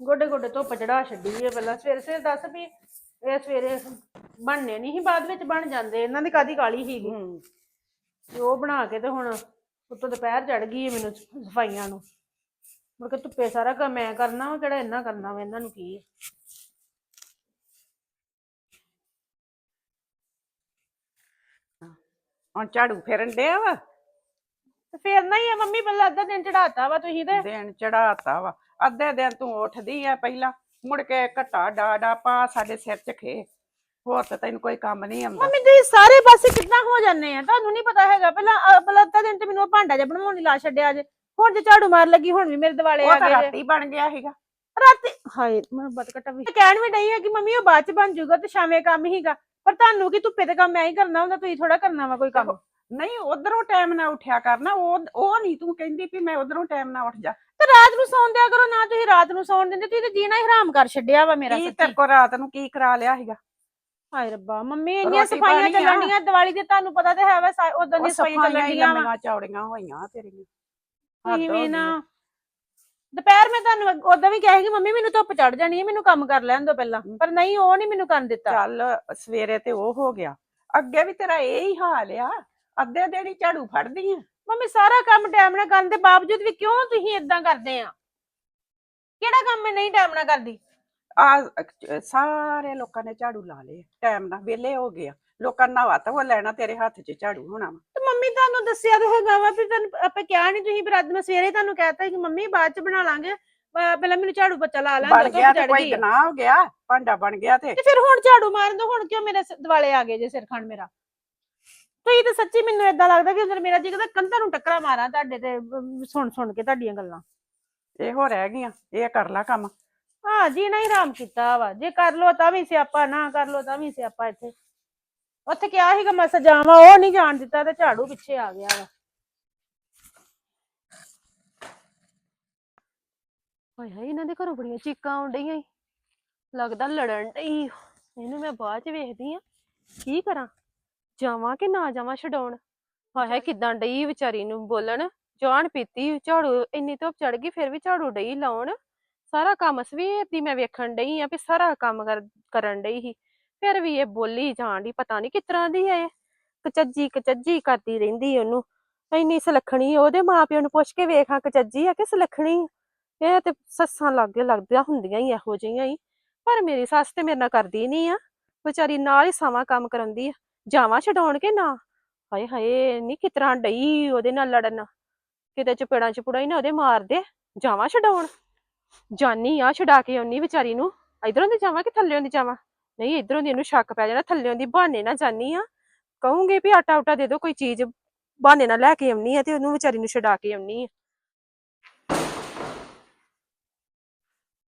ਗੋਡੇ ਗੋਡੇ ਧੁੱਪ ਚੜਾ ਛੱਡੀ ਹੈ ਪਹਿਲਾਂ। ਸਵੇਰੇ ਸਵੇਰੇ ਦੱਸ ਵੀ ਇਹ ਸਵੇਰੇ ਬਣਨੇ ਨਹੀਂ ਸੀ ਬਾਅਦ ਵਿੱਚ ਬਣ ਜਾਂਦੇ। ਇਹਨਾਂ ਦੀ ਕਾਦੀ ਕਾਲੀ ਸੀਗੀ? ਹੂੰ। ਤੇ ਉਹ ਬਣਾ ਕੇ ਤੇ ਹੁਣ ਉੱਤੋਂ ਦੁਪਹਿਰ ਚੜ ਗਈ ਹੈ ਮੈਨੂੰ ਸਫਾਈਆਂ ਨੂੰ। ਮੁੜ ਕੇ ਧੁੱਪੇ ਸਾਰਾ ਕੰਮ ਮੈਂ ਕਰਨਾ ਵਾ ਕਿਹੜਾ ਇਹਨਾਂ ਕਰਨਾ ਵਾ ਇਹਨਾਂ ਨੂੰ ਕੀ ਹੈ ਹੁਣ ਝਾੜੂ ਫੇਰਨ ਡਿਆ ਵਾ? ਤੇ ਫੇਰਨਾ ਹੀ ਆ ਮੰਮੀ ਪਹਿਲਾਂ ਅੱਧਾ ਦਿਨ ਚੜਾਤਾ ਵਾ ਤੁਸੀਂ ਤੇ। ਦਿਨ ਚੜਾਤਾ ਵਾ। ਅੱਧੇ ਦਿਨ ਤੂੰ ਉੱਠਦੀ ਆ ਪਹਿਲਾਂ ਮੁੜ ਕੇ ਘਟਾ ਡਾਡਾ ਪਾ ਸਾਡੇ ਸਿਰ 'ਚ ਖੇ। ਹੋਰ ਤਾਂ ਤੈਨੂੰ ਕੋਈ ਕੰਮ ਨਹੀਂ ਆਉਂਦਾ। ਮੰਮੀ ਤੁਸੀਂ ਸਾਰੇ ਪਾਸੇ ਕਿੱਦਾਂ ਹੋ ਜਾਂਦੇ ਆ? ਤੁਹਾਨੂੰ ਨਹੀਂ ਪਤਾ ਹੈਗਾ। ਪਹਿਲਾਂ ਅਹ ਪਹਿਲਾਂ ਅੱਧਾ ਦਿਨ ਤੇ ਮੈਨੂੰ ਉਹ ਭਾਂਡਾ ਜਿਹਾ ਬਣਾਉਣ ਲਈ ਲਾ ਛੱਡਿਆ ਜੇ। ਹੁਣ ਜੇ ਝਾੜੂ ਮਾਰ ਲੱਗੀ ਹੁਣ ਵੀ ਮੇਰੇ ਦਿਵਾਲੇ ਉਹ ਆ ਤਾਂ ਗਏ ਜੇ। ਰਾਤੀ ਬਣ ਗਿਆ ਸੀਗਾ। ਰਾਤੀ ਹਾਏ ਮੈਂ ਬਤ ਕਟਾ ਵੀ। ਕਹਿਣ ਵੀ ਡਈ ਹੈ ਕਿ ਮੰਮੀ ਉਹ ਬਾਅਦ ਚ ਬਣ ਜਾਊਗਾ ਤੇ ਸ਼ਾਮੇ ਕੰਮ ਹੀਗਾ। ਪਰ ਤੁਹਾਨੂੰ ਕੀ ਧੁੱਪੇ ਤੇ ਕੰਮ ਮੈਂ ਹੀ ਕਰਨਾ ਹੁੰਦਾ? ਤੁਸੀਂ ਥੋੜਾ ਕਰਨਾ ਵਾ ਕੋਈ ਕੰਮ। ਨਹੀਂ ਉਧਰੋਂ ਟਾਈਮ ਨਾਲ ਉੱਠਿਆ ਕਰਨਾ ਉਹ ਉਹ ਨਹੀਂ ਤੂੰ ਕਹਿੰਦੀ ਵੀ ਮੈਂ ਉਧਰੋਂ ਟਾਈਮ ਨਾਲ ਉੱਠ ਜਾ। ਤੇ ਰਾਤ ਨੂੰ ਸੌਣ ਦਿਆ ਕਰੋ ਨਾ ਤੁਸੀਂ ਰਾਤ ਨੂੰ ਸੌਣ ਦਿੰਦੇ ਤੁਸੀਂ ਤੇ ਜੀਣਾ ਹੀ ਹਰਾਮ ਕਰ ਛੱਡਿਆ ਵਾ ਮੇਰਾ ਕੀ ਸੱਚੀ। ਤੇਰੇ ਕੋ ਰਾਤ ਨੂੰ ਕੀ ਕਰਾ ਲਿਆ ਸੀਗਾ? ਹਾਏ ਰੱਬਾ ਮੰਮੀ ਇੰਨੀਆਂ ਰੋਟੀ ਸਫਾਈਆਂ ਪਾਣੀ ਆ। ਚੱਲਣ ਡੀਆਂ ਦੀਵਾਲੀ ਦੇ ਤੁਹਾਨੂੰ ਪਤਾ ਤੇ ਹੈ ਵਾ ਉਦੋਂ ਉਹ ਦੀਆਂ ਸਫਾਈਆਂ ਸਫਾਈਆਂ ਹੀ ਵਾ। ਲੰਮੀਆਂ ਚੌੜੀਆਂ ਹੋਈਆਂ ਤੇਰੀਆਂ। ਤੁਸੀਂ ਹੱਦ ਹੋ ਵੀ ਗਈ ਨਾ। ਦੁਪਹਿਰ ਮੈਂ ਤੁਹਾਨੂੰ ਉਦੋਂ ਵੀ ਕਿਹਾ ਸੀ ਕਿ ਮੰਮੀ ਮੈਨੂੰ ਧੁੱਪ ਚੜ ਜਾਣੀ ਹੈ ਮੈਨੂੰ ਕੰਮ ਕਰ ਲੈਣ ਦਿਓ ਪਹਿਲਾਂ ਪਰ ਨਹੀਂ ਉਹ ਨਹੀਂ ਮੈਨੂੰ ਕਰਨ ਦਿੱਤਾ। ਚੱਲ ਸਵੇਰੇ ਤੇ ਉਹ ਹੋ ਗਿਆ। ਅੱਗੇ ਵੀ ਤੇਰਾ ਇਹ ਹੀ ਹਾਲ ਆ। ਅੱਧੇ ਹੀ ਝਾੜੂ ਫੜਦੀ ਆ। ਮੰਮੀ ਸਾਰਾ ਕੰਮ ਟਾਈਮ ਨਾਲ ਕਰਨ ਦੇ ਬਾਵਜੂਦ ਵੀ ਕਿਉਂ ਤੁਸੀਂ ਇਦਾਂ ਕਰਦੇ ਆ? ਕਿਹੜਾ ਕੰਮ ਮੈਂ ਨਹੀਂ ਟਾਈਮ ਨਾਲ ਕਰਦੀ? ਆ ਸਾਰੇ ਲੋਕਾਂ ਨੇ ਝਾੜੂ ਲਾ ਲਏ ਟਾਈਮ ਨਾਲ ਵਿਹਲੇ ਹੋ ਗਏ ਆ। ਲੋਕਾਂ ਨੇ ਨਵਾ ਉਹ ਲੈਣਾ ਤੇਰੇ ਹੱਥ 'ਚ ਝਾੜੂ ਹੋਣਾ ਵਾ। ਤੇ ਮੰਮੀ ਤੁਹਾਨੂੰ ਦੱਸਿਆ ਤਾਂ ਹੈਗਾ ਵਾ ਵੀ ਤੁਹਾਨੂੰ ਆਪੇ ਕਿਹਾ ਨਹੀਂ ਤੁਸੀਂ ਪਰ ਅੱਜ ਮੈਂ ਸਵੇਰੇ ਤੁਹਾਨੂੰ ਕਹਿਤਾ ਕਿ ਮੰਮੀ ਬਾਅਦ ਚ ਬਣਾ ਲਾਂਗੇ। ਪਹਿਲਾਂ ਮੈਨੂੰ ਝਾੜੂ ਪੋਚਾ ਲਾ ਲੈਣ ਬਣ ਗਿਆ ਤੇ ਕੋਈ। ਗਨਾਹ ਹੋ ਗਿਆ? ਭਾਂਡਾ ਬਣ ਗਿਆ ਤੇ। ਫਿਰ ਹੁਣ ਝਾੜੂ ਮਾਰਨ ਦੋ ਹੁਣ ਕਿਉਂ ਮੇਰੇ ਦੁਆਲੇ ਆ ਗਏ ਜੇ ਸਿਰ ਖੰਡ ਮੇਰਾ? ਤੁਸੀਂ ਤਾਂ ਸੱਚੀ ਮੈਨੂੰ ਏਦਾਂ ਲੱਗਦਾ ਕਿ ਅੰਦਰ ਮੇਰਾ ਜੀ ਕਦਾ ਕੰਧਾਂ ਨੂੰ ਟੱਕਰਾਂ ਮਾਰਾਂ ਤੁਹਾਡੇ ਤੇ ਅਮ, ਸੁਣ ਸੁਣ ਕੇ ਤੁਹਾਡੀਆਂ ਗੱਲਾਂ। ਇਹੋ ਰਹਿ ਗਈਆਂ ਇਹ ਕਰ ਲੈ ਕੰਮ। ਹਾਂ ਜੀ ਨਹੀਂ ਆਰਾਮ ਕੀਤਾ ਵਾ। ਜੇ ਕਰ ਲੋ ਤਾਂ ਵੀ ਸਿਆਪਾ ਨਾ ਕਰ ਲੋ ਤਾਂ ਵੀ ਸਿਆਪਾ ਇੱਥੇ। ਉੱਥੇ ਕਿਹਾ ਸੀਗਾ ਮੈਂ ਸਜਾਵਾਂ ਉਹ ਨਹੀਂ ਜਾਣ ਦਿੱਤਾ ਤੇ ਝਾੜੂ ਪਿੱਛੇ ਆ ਗਿਆ ਵਾ। ਹਾਏ ਹਾਏ ਇਹਨਾਂ ਦੇ ਘਰੋਂ ਬੜੀਆਂ ਚੀਕਾਂ ਆਉਣ ਡਈਆਂ ਈ। ਲੱਗਦਾ ਲੜਨ ਡਈ ਇਹਨੂੰ ਮੈਂ ਬਾਅਦ ਚ ਵੇਖਦੀ ਆ। ਕੀ ਕਰਾਂ? ਜਾਵਾਂ ਕਿ ਨਾ ਜਾਵਾਂ ਛਡਾਉਣ? ਹਾਏ ਹਾਏ ਕਿਦਾਂ ਡਈ ਵਿਚਾਰੀ ਨੂੰ ਬੋਲਣ? ਜਾਣ ਪੀਤੀ ਝਾੜੂ ਇੰਨੀ ਧੁੱਪ ਚੜ ਗਈ ਫਿਰ ਵੀ ਝਾੜੂ ਡਈ ਲਾਉਣ? ਸਾਰਾ ਕੰਮ ਸਵੇਰ ਦੀ ਮੈਂ ਵੇਖਣ ਡਈ ਆ ਵੀ ਸਾਰਾ ਕੰਮ ਕਰ- ਕਰਨ ਡਈ ਸੀ। ਫਿਰ ਵੀ ਇਹ ਬੋਲੀ ਜਾਣ ਦੀ ਪਤਾ ਨਹੀਂ ਕਿਸ ਤਰ੍ਹਾਂ ਦੀ ਹੈ ਕਚੱਜੀ ਕਚੱਜੀ ਕਰਦੀ ਰਹਿੰਦੀ ਉਹਨੂੰ। ਇੰਨੀ ਸਲੱਖਣੀ ਉਹਦੇ ਮਾਪਿਆਂ ਨੂੰ ਪੁੱਛ ਕੇ ਵੇਖਾਂ ਕਚੱਜੀ ਆ ਕਿ ਸਲੱਖਣੀ? ਇਹ ਤੇ ਸੱਸਾਂ ਲਾਗੇ ਲੱਗਦੀਆਂ ਹੁੰਦੀਆਂ ਹੀ ਇਹੋ ਜਿਹੀਆਂ ਹੀ। ਪਰ ਮੇਰੀ ਸੱਸ ਤੇ ਮੇਰੇ ਨਾਲ ਕਰਦੀ ਨਹੀਂ ਆ। ਵਿਚਾਰੀ ਨਾਲ ਹੀ ਸਾਵਾਂ ਕੰਮ ਕਰਾਉਂਦੀ ਆ। ਜਾਵਾਂ ਛਡਾਉਣ ਕੇ ਨਾ? ਹਾਏ ਹਾਏ ਨਹੀਂ ਕਿਸ ਤਰ੍ਹਾਂ ਡਈ ਉਹਦੇ ਨਾਲ ਲੜਨ। ਕਿਤੇ ਚਪੇੜਾਂ ਚਪੂੜਾਂ ਹੀ ਨਾ ਉਹਦੇ ਮਾਰ ਦੇ। ਜਾਵਾਂ ਛਡਾਉਣ? ਜਾਨੀ ਆ ਛਡਾ ਕੇ ਆਉਣੀ ਵਿਚਾਰੀ ਨੂੰ। ਇਧਰੋਂ ਦੀ ਜਾਵਾਂ ਕਿ ਥੱਲਿਓਂ ਦੀ ਜਾਵਾਂ? ਨਹੀਂ, ਇਧਰੋਂ ਦੀ ਇਹਨੂੰ ਸ਼ੱਕ ਪੈ ਜਾਣਾ। ਥੱਲਿਓਂ ਦੀ ਬਹਾਨੇ ਨਾ ਜਾਨੀ ਆ। ਕਹੂੰਗੀ ਵੀ ਆਟਾ ਉਟਾ ਦੇ ਦਿਓ, ਕੋਈ ਚੀਜ਼ ਬਹਾਨੇ ਨਾਲ ਲੈ ਕੇ ਆਉਣੀ ਆ ਤੇ ਉਹਨੂੰ ਵਿਚਾਰੀ ਨੂੰ ਛਡਾ ਕੇ ਆਉਣੀ ਆ।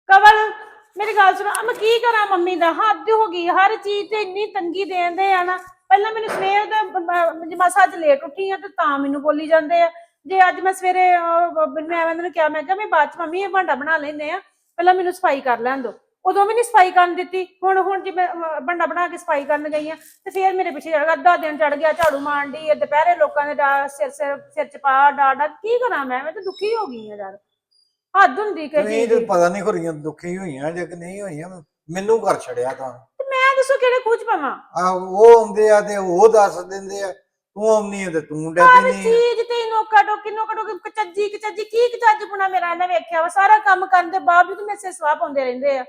ਕਵਲ, ਮੇਰੀ ਗੱਲ ਸੁਣ। ਮੈਂ ਕੀ ਕਰਾਂ ਮੰਮੀ ਦਾ? ਹੱਦ ਹੋ ਗਈ। ਹਰ ਚੀਜ਼ ਤੇ ਇੰਨੀ ਤੰਗੀ ਦੇਂਦੇ ਆ ਨਾ। ਪਹਿਲਾਂ ਮੈਨੂੰ ਸਵੇਰ ਦਾ ਮਸਾ ਅੱਜ ਲੇਟ ਉੱਠੀ ਆ ਤੇ ਤਾਂ ਮੈਨੂੰ ਬੋਲੀ ਜਾਂਦੇ ਆ। ਜੇ ਅੱਜ ਮੈਂ ਸਵੇਰੇ ਮੈਂ ਇਹਨਾਂ ਨੂੰ ਕਿਹਾ ਮੈਂ ਕਿਹਾ ਮੈਂ ਬਾਅਦ ਚ ਮੰਮੀ ਇਹ ਭਾਂਡਾ ਬਣਾ ਲੈਂਦੇ ਆ। ਪਹਿਲਾਂ ਮੈਨੂੰ ਸਫ਼ਾਈ ਕਰ ਲੈਣ ਦਿਓ ਉਦੋਂ ਵੀ ਨਹੀਂ ਸਫ਼ਾਈ ਕਰਨ ਦਿੱਤੀ। ਹੁਣ ਹੁਣ ਜੇ ਮੈਂ ਭਾਂਡਾ ਬਣਾ ਕੇ ਸਫ਼ਾਈ ਕਰਨ ਗਈ ਆ ਤੇ ਫੇਰ ਮੇਰੇ ਪਿੱਛੇ ਚੜ ਗਿਆ ਅੱਧਾ ਦਿਨ ਚੜ ਗਿਆ ਝਾੜੂ ਮਾਰਨ ਦੀ ਦੁਪਹਿਰੇ ਲੋਕਾਂ ਦੇ ਡਾ- ਸਿਰ ਸਿਰ ਸਿਰ ਚ ਪਾ ਡਾਡਾ ਕੀ ਕਰਾਂ ਮੈਂ? ਮੈਂ ਤਾਂ ਦੁਖੀ ਹੋ ਗਈ ਆ ਯਾਰ। ਹੱਦ ਹੁੰਦੀ ਕਿ ਨਹੀਂ ਤੇ ਪਤਾ ਨਹੀਂ ਹੋਰੀਆਂ ਦੁਖੀ ਹੋਈਆਂ ਜੇ ਕਿ ਨਹੀਂ ਹੋਈਆਂ। ਮੈਨੂੰ ਕਰ ਛੜਿਆ ਤਾਂ। ਦੱਸੋ ਕਿਹੜੇ ਖੂਚ ਪਾਵਾਂ? ਆ ਉਹ ਆਉਂਦੇ ਆ ਤੇ ਉਹ ਦੱਸ ਦਿੰਦੇ ਆ ਤੂੰ ਆਉਣੀ ਆ ਤੇ ਤੂੰ ਹਰ ਡੈਪੀ ਨਹੀਂ ਚੀਜ਼ ਤੇ ਨੋਕਾ ਟੋਕੀ ਨੋਕਾ ਟੋਕੀ ਕਚੱਜੀ ਕਚੱਜੀ ਕੀ ਕਚੱਜ ਪੁਣਾ ਮੇਰਾ ਇਹਨੇ ਵੇਖਿਆ ਵਾ? ਸਾਰਾ ਕੰਮ ਕਰਨ ਦੇ ਬਾਵਜੂਦ ਮੇਰੇ ਸਿਰ ਸਵਾਹ ਪਾਉਂਦੇ ਰਹਿੰਦੇ ਆ।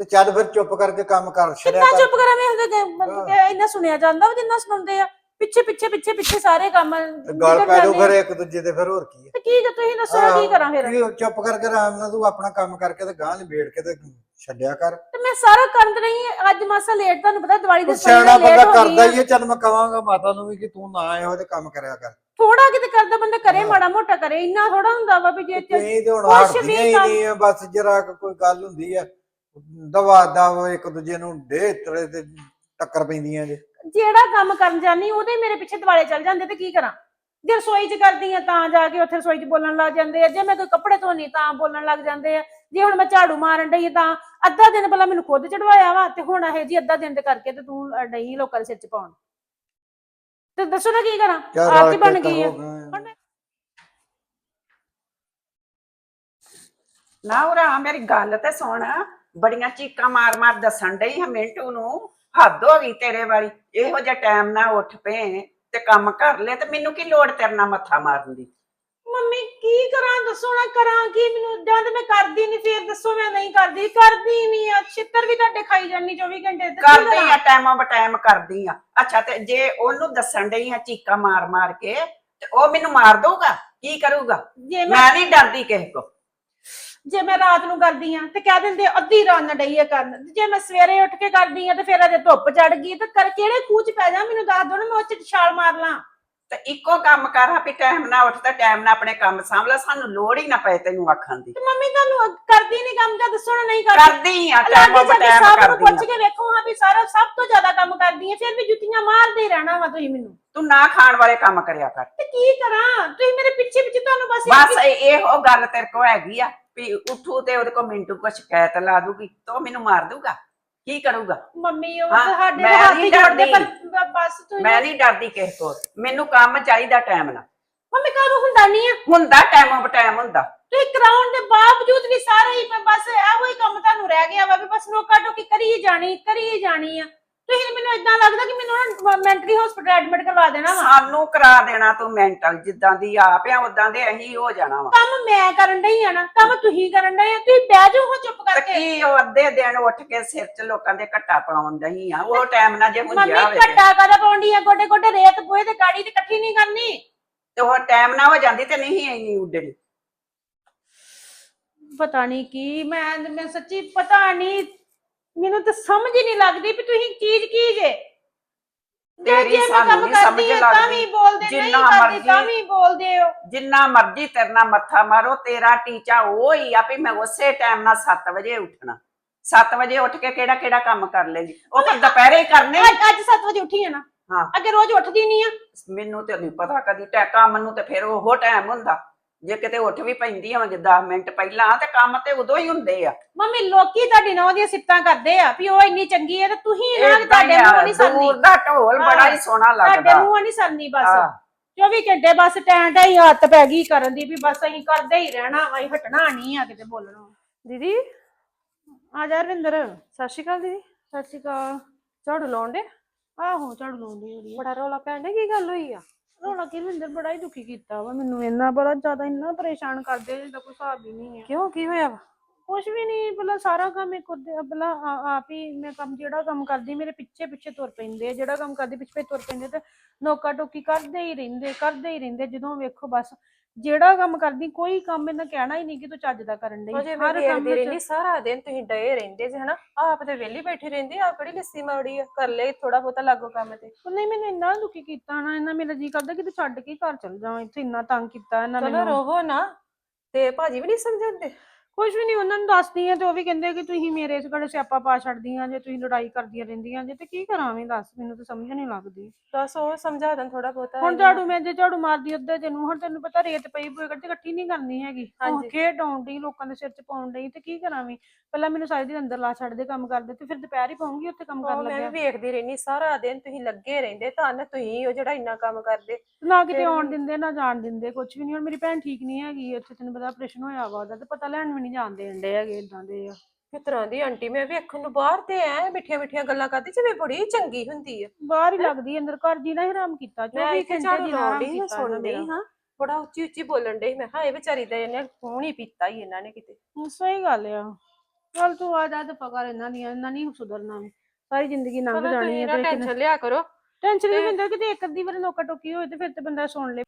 ਤੇ ਚੱਲ ਫਿਰ ਚੁੱਪ ਕਰਕੇ ਕੰਮ ਕਰ ਛੜਿਆ ਕਿੰਨਾ ਚੁੱਪ ਕਰਾਂ ਮੈਂ? ਉਹਦੇ ਇੰਨਾ ਸੁਣਿਆ ਜਾਂਦਾ ਵਾ ਜਿੰਨਾ ਸੁਣਾਉਂਦੇ ਆ। ਪਿੱਛੇ ਪਿੱਛੇ ਪਿੱਛੇ ਪਿੱਛੇ ਸਾਰੇ ਕੰਮ ਤੇ ਗੱਲ ਪੈ ਜਾਓ ਜਾਂਦੇ ਆ। ਫਿਰ ਇੱਕ ਦੂਜੇ ਤੇ ਫਿਰ ਹੋਰ ਕੀ ਹੈ ਤੇ ਕੀ ਕਰ ਤੁਸੀਂ ਦੱਸੋ ਮੈਂ ਕੀ ਕਰਾਂ ਫਿਰ ਕੀ ਚੁੱਪ ਕਰਕੇ ਆਰਾਮ ਨਾਲ ਤੂੰ ਆਪਣਾ ਕੰਮ ਕਰਕੇ ਤੇ ਗਾਂ ਨਿਬੇੜ ਕੇ ਤੇ ਛੱਡਿਆ ਕਰ ਤੇ ਮੈਂ ਸਾਰਾ ਕਰਨ ਤੇ ਨਹੀਂ ਅੱਜ ਮਾਸਾ ਲੇਟ ਤੁਹਾਨੂੰ ਪਤਾ ਦਿਵਾਲੀ ਦੇ ਉਹ ਸਿਆਣਾ ਬੰਦਾ ਕਰਦਾ। ਹੀ ਹੈ ਚੱਲ ਮੈਂ ਕਵਾਂਗਾ ਮਾਤਾ ਨੂੰ ਵੀ ਕਿ ਤੂੰ ਨਾ ਇਹੋ ਜਿਹੇ ਕੰਮ ਕਰਿਆ ਕਰ ਥੋੜਾ ਕਿਤੇ ਕਰਦਾ ਬੰਦਾ ਕਰੇ। ਮਾੜਾ ਮੋਟਾ ਕਰੇ ਇੰਨਾ ਥੋੜਾ ਹੁੰਦਾ ਵਾ ਵੀ ਜੇ ਤੇ ਨਹੀਂ ਤੇ ਹੁਣ ਕੁਛ ਵੀ ਹਟਦੀਆਂ ਹੀ ਕੰਮ- ਨਹੀਂ ਆ ਬਸ ਜਰਾ ਕੋਈ ਗੱਲ ਹੁੰਦੀ ਆ ਦਵਾ ਦਵ ਇੱਕ ਦੂਜੇ ਨੂੰ ਡੇ ਤਲੇ ਤੇ ਟੱਕਰ ਪੈਂਦੀਆਂ ਜੇ ਜਿਹੜਾ ਕੰਮ ਕਰਨ ਜਾਨੀ ਉਹਦੇ ਮੇਰੇ ਪਿੱਛੇ ਦਿਵਾਲੇ ਚੱਲ ਜਾਂਦੇ ਤੇ ਕੀ ਕਰਾਂ? ਜੇ ਰਸੋਈ 'ਚ ਕਰਦੀ ਆ ਤਾਂ ਜਾ ਕੇ ਉੱਥੇ ਰਸੋਈ 'ਚ ਬੋਲਣ ਲੱਗ ਜਾਂਦੇ ਆ। ਜੇ ਮੈਂ ਕੋਈ ਕੱਪੜੇ ਧੋਣੀ ਤਾਂ ਬੋਲਣ ਲੱਗ ਜਾਂਦੇ ਆ। ਜੇ ਹੁਣ ਮੈਂ ਝਾੜੂ ਮਾਰਨ ਡਈ ਤਾਂ ਅੱਧਾ ਦਿਨ ਪਹਿਲਾਂ ਮੈਨੂੰ ਖੁਦ ਚੜਵਾਇਆ ਵਾ ਤੇ ਹੁਣ ਇਹ ਜੀ ਅੱਧਾ ਦਿਨ ਤੇ ਕਰਕੇ ਤੇ ਤੂੰ ਡਈ ਲੋਕਾਂ ਦੇ ਸਿਰ 'ਚ ਪਾਉਣ। ਤੇ ਦੱਸੋ ਨਾ ਕੀ ਕਰਾਂ? ਕਿਆ ਰਲ ਬਣ ਕੇ ਗਈ ਆ। ਕਰੋ ਗਾਂ। ਹੁਣ ਮੈਂ- ਨਾ ਉਰਾ ਮੇਰੀ ਗੱਲ ਤੇ ਸੁਣ। ਬੜੀਆਂ ਚੀਕਾਂ ਮਾਰ ਮਾਰ ਦੱਸਣ ਡਈ ਹਾਂ ਮਿੰਟੂ ਨੂੰ। ਹੱਦ ਹੋ ਗਈ ਤੇਰੇ ਵਾਲੀ। ਇਹੋ ਜਿਹਾ ਟਾਈਮ ਨਾ ਉੱਠ ਪਏ ਤੇ ਕੰਮ ਕਰ ਲੈ ਤੇ ਮੈਨੂੰ ਕੀ ਲੋੜ ਤੇਰੇ ਨਾਲ ਮੱਥਾ ਮਾਰਨ ਦੀ? ਮੰਮੀ ਕੀ ਕਰਾਂ? ਦੱਸੋ ਨਾ ਕਰਾਂ ਕੀ? ਮੈਨੂੰ ਜਾਂ ਤੇ ਮੈਂ ਕਰਦੀ ਨਹੀਂ ਫੇਰ ਦੱਸੋ ਮੈਂ ਨਹੀਂ ਕਰਦੀ। ਕਰਦੀ ਨਹੀਂ ਆ ਛਿੱਤਰ ਵੀ ਤੁਹਾਡੇ ਖਾਈ ਜਾਨੀ 24 ਘੰਟੇ ਤੇ। ਕੀ ਕਰਦੀ ਕਰਾਂ? ਆ ਟਾਈਮਾਂ ਬਟਾਈਮ ਕਰਦੀ ਆ। ਅੱਛਾ ਤੇ ਜੇ ਉਹਨੂੰ ਦੱਸਣ ਡਈ ਆ ਚੀਕਾਂ ਮਾਰ ਮਾਰ ਕੇ ਤੇ ਉਹ ਮੈਨੂੰ ਮਾਰ ਦਊਗਾ? ਕੀ ਕਰੂਗਾ? ਜੇ ਮੈਂ ਮੈਂ ਨਹੀਂ ਡਰਦੀ ਕਿਸੇ ਕੋ ਜੇ ਮੈਂ ਰਾਤ ਨੂੰ ਕਰਦੀ ਆ ਤੇ ਕਹਿ ਦਿੰਦੇ ਅੱਧੀ ਰਾਤ ਨਾ ਡਈ ਆ ਕਰਨ। ਜੇ ਮੈਂ ਸਵੇਰੇ ਉੱਠ ਕੇ ਕਰਦੀ ਆ ਤੇ ਫੇਰ ਅਜੇ ਧੁੱਪ ਚੜ ਗਈ ਤੇ ਕਰ ਕਿਹੜੇ ਖੂਚ ਪੈ ਜਾ? ਮੈਨੂੰ ਦੱਸ ਦੋ ਨਾ ਮੈਂ ਉਹ ਚ ਛਾਲ ਮਾਰ ਲਾਂ। ਤੇ ਇੱਕੋ ਕੰਮ ਕਰ ਆ ਵੀ ਟਾਈਮ ਨਾਲ ਉੱਠ ਤੇ ਟਾਈਮ ਨਾਲ ਆਪਣੇ ਕੰਮ ਸਾਂਭ ਲੈ। ਸਾਨੂੰ ਲੋੜ ਹੀ ਨਾ ਪਏ ਤੈਨੂੰ ਆਖਣ ਦੀ। ਤੇ ਮੰਮੀ ਤੁਹਾਨੂੰ ਕਰਦੀ ਨਹੀਂ ਕੰਮ ਜਾਂ ਦੱਸੋ ਨਾ ਨਹੀਂ ਕਰਦੀ। ਕਰਦੀ ਆ ਟਾਈਮ ਕੇ ਬਟਾਈਮ ਸਭ ਨੂੰ ਕਰਦੀ ਪੁੱਛ ਆ। ਕੇ ਵੇਖੋ ਹਾਂ ਵੀ ਸਾਰਾ ਸਭ ਤੋਂ ਜ਼ਿਆਦਾ ਕੰਮ ਕਰਦੀ ਆ ਫਿਰ ਵੀ ਜੁੱਤੀਆਂ ਮਾਰਦੇ ਹੀ ਰਹਿਣਾ ਵਾ ਤੁਸੀਂ ਮੈਨੂੰ। ਤੂੰ ਨਾ ਖਾਣ ਵਾਲੇ ਕੰਮ ਕਰਿਆ ਕਰ। ਤੇ ਕੀ ਕਰਾਂ? ਤੁਸੀਂ ਮੇਰੇ ਪਿੱਛੇ ਪਿੱਛੇ ਤੁਹਾਨੂੰ ਬਸ ਬਸ ਇਹ- ਇਹੋ ਗੱਲ ਤੇਰੇ ਕੋ ਹੈਗੀ ਆ। ਵੀ ਉੱਠੂ ਤੇ ਉਹਦੇ ਕੋ ਮਿੰਟੂ ਕੋ ਸ਼ਿਕਾਇਤ ਲਾ ਦੂਗੀ ਤੇ ਮੈਨੂੰ ਮਾਰ ਦੂਗਾ ਕੀ ਕਰੂਗਾ? ਮੰਮੀ ਉਹ ਹਾਂ, ਸਾਡੇ ਮੈਂ ਹੱਥ ਨਹੀਂ ਹੀ ਜੋੜਦੇ ਪਰ ਡਰਦੀ। ਬ- ਬਸ ਤੁਸੀਂ ਮੈਂ ਨਹੀਂ ਡਰਦੀ ਕਿਸੇ ਕੋ ਮੈਨੂੰ ਕੰਮ ਚਾਹੀਦਾ ਟਾਈਮ ਨਾਲ। ਮੰਮੀ ਕੰਮ ਹੁੰਦਾ ਨਹੀਂ ਆ। ਹੁੰਦਾ ਟਾਈਮ ਆਫ ਟਾਈਮ ਹੁੰਦਾ। ਤੁਸੀਂ ਕਰਾਉਣ ਦੇ ਬਾਵਜੂਦ ਵੀ ਸਾਰਾ ਹੀ ਬ- ਬਸ ਇਹੋ ਹੀ ਕੰਮ ਤੁਹਾਨੂੰ ਰਹਿ ਗਿਆ ਵਾ ਵੀ ਬਸ ਨੋਕਾ ਟੋਕੀ ਕਰੀ ਹੀ ਜਾਣੀ ਕਰੀ ਹੀ ਜਾਣੀ ਆ। ਤੁਸੀਂ ਮੈਨੂੰ ਇਦਾਂ ਲੱਗਦਾ ਕਿ ਮੈਨੂੰ ਨਾ ਮੈਂਟਲੀ ਹਸਪੀਟਲ ਐਡਮਿਟ ਕਰਵਾ ਦੇਣਾ ਵਾ। ਸਾਨੂੰ ਕਰਾ ਦੇਣਾ ਤੂੰ ਮੈਂਟਲ ਜਿੱਦਾਂ ਦੀ ਆਪ ਆ ਉਦਾਂ ਦੇ ਅਸੀਂ ਹੋ ਜਾਣਾ ਵਾ। ਕੰਮ ਮੈਂ ਕਰਨ ਡਈ ਆ ਨਾ ਕੰਮ ਤੁਸੀਂ ਕਰਨ ਡਏ ਆ ਤੁਸੀਂ ਬਹਿ ਜਾਓ ਹਾਂ ਚੁੱਪ ਤੇ ਕਰਕੇ। ਕੀ ਉਹ ਅੱਧੇ ਦਿਨ ਉੱਠ ਕੇ ਸਿਰ 'ਚ ਲੋਕਾਂ ਦੇ ਘੱਟਾ ਪਾਉਣ ਡਈ ਆ ਉਹ ਟਾਈਮ ਨਾਲ ਜੇ ਮੰਮੀ ਹੁੰਜਿਆ ਹੋਵੇ ਤੇ- ਘੱਟਾ ਕਦਾ ਪਾਉਂਦੀ ਆ? ਗੋਡੇ ਗੋਡੇ ਰੇਤ ਗੋਹੇ ਤੇ ਗਾੜੀ ਤੇ ਇਕੱਠੀ ਨਹੀਂ ਕਰਨੀ। ਤੇ ਉਹ ਟਾਈਮ ਨਾਲ ਹੋ ਜਾਂਦੀ ਤੇ ਨਹੀਂ ਇੰਨੀ ਉੱਡਣੀ। ਪਤਾ ਨਹੀਂ ਕੀ ਮੈਂ ਮੈਂ ਸੱਚੀ ਪਤਾ ਨਹੀਂ ਮੈਨੂੰ ਤਾਂ ਸਮਝ ਹੀ ਨਹੀਂ ਲੱਗਦੀ ਵੀ ਤੁਸੀਂ ਚੀਜ਼ ਕੀ ਜੇ। ਜੇ ਤੇਰੀ ਜੇ ਮੈਂ ਸਾਨੂੰ ਕੰਮ ਨਹੀਂ ਸਮਝ ਕਰਦੀ ਆ ਤਾਂ ਲੱਗਦੀ। ਵੀ ਬੋਲਦੇ ਨਹੀਂ ਜਿੰਨਾ ਕਰਦੀ ਤਾਂ ਮਰਜ਼ੀ- ਵੀ ਬੋਲਦੇ ਹੋ। ਜਿੰਨਾ ਮਰਜ਼ੀ ਤੇਰੇ ਨਾਲ ਮੱਥਾ ਮਾਰੋ ਤੇਰਾ ਟੀਚਾ ਉਹ ਹੀ ਆ ਵੀ ਮੈਂ ਉਸੇ ਟਾਈਮ ਨਾਲ 7 ਵਜੇ ਉੱਠਣਾ। 7 ਵਜੇ ਉੱਠ ਕੇ ਕਿਹੜਾ ਕਿਹੜਾ ਕੰਮ ਕਰ ਲੇਗੀ ਉਹ ਤਾਂ ਦੁਪਹਿਰੇ ਹੀ ਕਰਨੇ ਅੱਜ ਅੱਜ 7 ਵਜੇ ਉੱਠੀ ਆ ਨਾ। ਹਾਂ। ਅੱਗੇ ਰੋਜ਼ ਉੱਠਦੀ ਨਹੀਂ ਆ। ਮੈਨੂੰ ਤੇ ਨਹੀਂ ਪਤਾ ਕਦੀ ਟੈ ਕੰਮ ਨੂੰ ਤੇ ਫਿਰ ਉਹ ਟਾਈਮ ਹੁੰਦਾ। ਜੇ ਕਿਤੇ ਉੱਠ ਵੀ ਪੈਂਦੀ ਹੋਵਾਂਗੇ 10 ਮਿੰਟ ਪਹਿਲਾਂ ਤੇ ਕੰਮ ਤੇ ਉਦੋਂ ਹੀ ਹੁੰਦੇ ਆ। ਮੰਮੀ ਲੋਕੀ ਤੁਹਾਡੀ ਨੌ ਦੀਆਂ ਸਿਫਤਾਂ ਕਰਦੇ ਆ ਵੀ ਉਹ ਇੰਨੀ ਚੰਗੀ ਹੈ ਤੇ ਤੁਸੀਂ ਨਾ ਏਦਾਂ ਹੀ ਤੁਹਾਡੇ ਮੂੰਹ ਨਹੀਂ ਸਰਨੀ। ਦੂਰ ਦਾ ਢੋਲ ਬੜਾ ਹੀ ਸੋਹਣਾ ਤੁਹਾਡੇ ਲੱਗਦਾ। ਮੂੰਹ ਨਹੀਂ ਸਰਨੀ ਬਸ। ਆਹ, 24 ਘੰਟੇ ਬਸ ਟੈਂ ਟੈਂ ਹੀ ਹੱਥ ਪੈ ਗਈ ਕਰਨ ਦੀ ਵੀ ਬਸ ਅਸੀਂ ਕਰਦੇ ਹੀ ਰਹਿਣਾ ਅਸੀਂ ਹਟਣਾ ਨਹੀਂ ਆ ਕਿਤੇ ਬੋਲਣੋਂ। ਦੀਦੀ ਆ ਜਾ ਰਵਿੰਦਰ। ਸਤਿ ਸ਼੍ਰੀ ਅਕਾਲ ਦੀਦੀ। ਸਤਿ ਸ਼੍ਰੀ ਅਕਾਲ। ਝਾੜੂ ਲਾਉਣ ਦੇ ਆਹੋ ਝਾੜੂ ਲਾਉਂਦੀ ਬੜਾ ਰੌਲਾ ਪੈਣ ਡਿਆ ਕੀ ਗੱਲ ਹੋਈ ਆ? ਰੋਣਾ ਕੀ ਰਵਿੰਦਰ ਬੜਾ ਹੀ ਦੁਖੀ ਕੀਤਾ ਵਾ ਮੈਨੂੰ ਇੰਨਾ ਬੜਾ ਜ਼ਿਆਦਾ ਇੰਨਾ ਪਰੇਸ਼ਾਨ ਕਰਦੇ ਜਿਹਦਾ ਕੋਈ ਹਿਸਾਬ ਹੀ ਨਹੀਂ ਹੈ ਕਿਉਂ ਕੀ ਹੋਇਆ ਵਾ? ਕੁਛ ਵੀ ਨਹੀਂ ਪਹਿਲਾਂ ਸਾਰਾ ਕੰਮ ਇੱਕ ਉਹਦੇ ਆ- ਆਪ ਹੀ ਮੈਂ ਕੰਮ ਜਿਹੜਾ ਕੰਮ ਕਰਦੀ ਮੇਰੇ ਪਿੱਛੇ ਪਿੱਛੇ ਤੁਰ ਪੈਂਦੇ ਆ। ਜਿਹੜਾ ਕੰਮ ਕਰਦੀ ਪਿੱਛੇ ਪਿੱਛੇ ਤੁਰ ਪੈਂਦੇ ਤੇ ਨੋਕਾ ਟੋਕੀ ਕਰਦੇ ਹੀ ਰਹਿੰਦੇ ਕਰਦੇ ਹੀ ਰਹਿੰਦੇ ਜਦੋਂ ਵੇਖੋ ਬਸ ਜਿਹੜਾ ਕੰਮ ਕਰਦੀ ਕੋਈ ਕੰਮ ਇਹਨਾਂ ਕਹਿਣਾ ਹੀ ਨਹੀਂ ਕਿ ਤੂੰ ਚੱਜ ਦਾ ਕਰਨ ਜੇ ਮੈਂ ਹਰ ਕੰਮ ਵੇਖਦੀ ਰਹਿੰਦੀ ਸਾਰਾ ਦਿਨ ਤੁਸੀਂ ਡਏ ਰਹਿੰਦੇ ਜੇ ਹਨਾ? ਆਪ ਤੇ ਵਿਹਲੀ ਬੈਠੀ ਰਹਿੰਦੀ ਆਪ ਕਿਹੜੀ ਲੱਸੀ ਮੌੜੀ ਆ? ਕਰ ਲੈ ਥੋੜਾ ਬਹੁਤਾ ਲੱਗੋ ਕੰਮ ਤੇ। ਨਹੀਂ ਮੈਨੂੰ ਇੰਨਾ ਦੁਖੀ ਕੀਤਾ ਨਾ ਇਹਨਾਂ ਮੇਰਾ ਜੀ ਕਰਦਾ ਕਿ ਤੂੰ ਛੱਡ ਕੇ ਘਰ ਚਲ ਜਾਵਾਂ। ਇੱਥੇ ਇੰਨਾ ਤੰਗ ਕੀਤਾ ਇਹਨਾਂ ਚਲੋ ਮੈਨੂੰ ਰੋਵੋ ਨਾ ਤੇ ਭਾਜੀ ਵੀ ਨਹੀਂ ਸਮਝਾਉਂਦੇ? ਕੁਝ ਵੀ ਨਹੀਂ ਉਹਨਾਂ ਨੂੰ ਦੱਸਦੀ ਆ ਤੇ ਉਹ ਵੀ ਕਹਿੰਦੇ ਕਿ ਤੁਸੀਂ ਮੇਰੇ ਇਸ ਘੜੇ ਸਿਆਪਾ ਪਾ ਛੱਡਦੀਆਂ ਜੇ ਤੁਸੀਂ ਲੜਾਈ ਕਰਦੀਆਂ ਰਹਿੰਦੀਆਂ ਜੇ ਤੇ ਕੀ ਕਰਾਂ ਮੈਂ ਦੱਸ ਮੈਨੂੰ ਤਾਂ ਸਮਝ ਨਹੀਂ ਲੱਗਦੀ। ਬਸ ਉਹ ਸਮਝਾ ਦੇਣ ਥੋੜਾ ਬਹੁਤਾ ਹੁਣ ਝਾੜੂ ਮੈਂ ਜੇ ਝਾੜੂ ਮਾਰਦੀ ਉੱਧਰ ਤੈਨੂੰ ਹੁਣ ਤੈਨੂੰ ਪਤਾ ਰੇਤ ਪਈ ਪਈ ਕੱਢੀ ਇਕੱਠੀ ਨਹੀਂ ਕਰਨੀ ਹੈਗੀ। ਹਾਂਜੀ। ਖੇਡ ਆਉਣ ਡਈ ਲੋਕਾਂ ਦੇ ਸਿਰ 'ਚ ਪਾਉਣ ਡਈ ਤੇ ਕੀ ਕਰਾਂ ਮੈਂ? ਪਹਿਲਾਂ ਮੈਨੂੰ ਸਾਰੀ ਦਿਨ ਅੰਦਰ ਲਾ ਛੱਡਦੇ ਕੰਮ ਕਰਦੇ ਤੇ ਫਿਰ ਦੁਪਹਿਰ ਹੀ ਪਾਉਂਗੀ ਉੱਥੇ ਕੰਮ ਉਹ ਕਰਨ ਮੈਂ ਲੱਗਿਆ। ਵੀ ਵੇਖਦੀ ਰਹਿਨੀ ਸਾਰਾ ਦਿਨ ਤੁਸੀਂ ਲੱਗੇ ਰਹਿੰਦੇ ਤਾਂ ਤੁਸੀਂ ਉਹ ਜਿਹੜਾ ਇੰਨਾ ਕੰਮ ਕਰਦੇ। ਨਾ ਕਿਤੇ ਆਉਣ ਦਿੰਦੇ ਨਾ ਜਾਣ ਦਿੰਦੇ ਕੁਝ ਵੀ ਨਹੀਂ ਹੁਣ ਮੇਰੀ ਭੈਣ ਠੀਕ ਨਹੀਂ ਹੈਗੀ ਉੱਥੇ ਤੈਨੂੰ ਪਤਾ ਆਪਰੇਸ਼ਨ ਹੋਇਆ ਵਾ ਉਹਦਾ ਤੇ ਪਤਾ ਲੈਣ ਵੀ ਨਹੀਂ ਜਾਣ ਦੇਣ ਡੇ ਹੈਗੇ ਇਦਾਂ ਦੇ ਆ। ਕਿਸ ਤਰ੍ਹਾਂ ਦੀ ਆਂਟੀ? ਮੈਂ ਵੇਖਣ ਨੂੰ ਬਾਹਰ ਤੇ ਐ ਮਿੱਠੀਆਂ ਮਿੱਠੀਆਂ ਗੱਲਾਂ ਕਰਦੀ ਜਿਵੇਂ ਬੜੀ ਚੰਗੀ ਹੁੰਦੀ ਆ। ਬਾਹਰ ਹੀ ਲੱਗਦੀ ਅੰਦਰ ਘਰ ਜੀ ਨਾ ਹਰਾਮ ਕੀਤਾ ਮੈਂ 24 ਇੱਥੇ ਘੰਟੇ ਝਾੜੂ ਜੀ ਲਾਉਣ ਡਈ ਸੁਣ। ਹਾਂ। ਬੜਾ ਉੱਚੀ ਉੱਚੀ ਬੋਲਣ ਡਈ ਮੈਂ ਹਾਂ ਇਹ ਵਿਚਾਰੀ ਦਾ ਇਹਨੇ ਖੂਨ ਹੀ ਪੀਤਾ ਹੀ ਇਹਨਾਂ ਨੇ ਕਿਤੇ। ਸਹੀ ਗੱਲ ਆ। ਚੱਲ ਤੂੰ ਆ ਜਾ ਤੇ ਪਕੜ ਇਹਨਾਂ ਦੀਆਂ ਇਹਨਾਂ ਨਹੀਂ ਸੁਧਰਨਾ ਸਾਰੀ ਜ਼ਿੰਦਗੀ ਲੰਘ ਚਲੋ ਜਾਣੀ ਤੁਸੀਂ ਹੈ ਨਾ ਤੇ ਟੈਨਸ਼ਨ ਲਿਆ ਕਰੋ। ਟੈਨਸ਼ਨ ਵੀ ਤੇ- ਹੁੰਦਾ ਕਿਤੇ ਇੱਕ ਅੱਧੀ ਵਾਰ ਨੋਕਾ ਟੋਕੀ ਹੋਏ ਤੇ ਫਿਰ ਤੇ ਬੰਦਾ ਸੁਣ ਲੇ।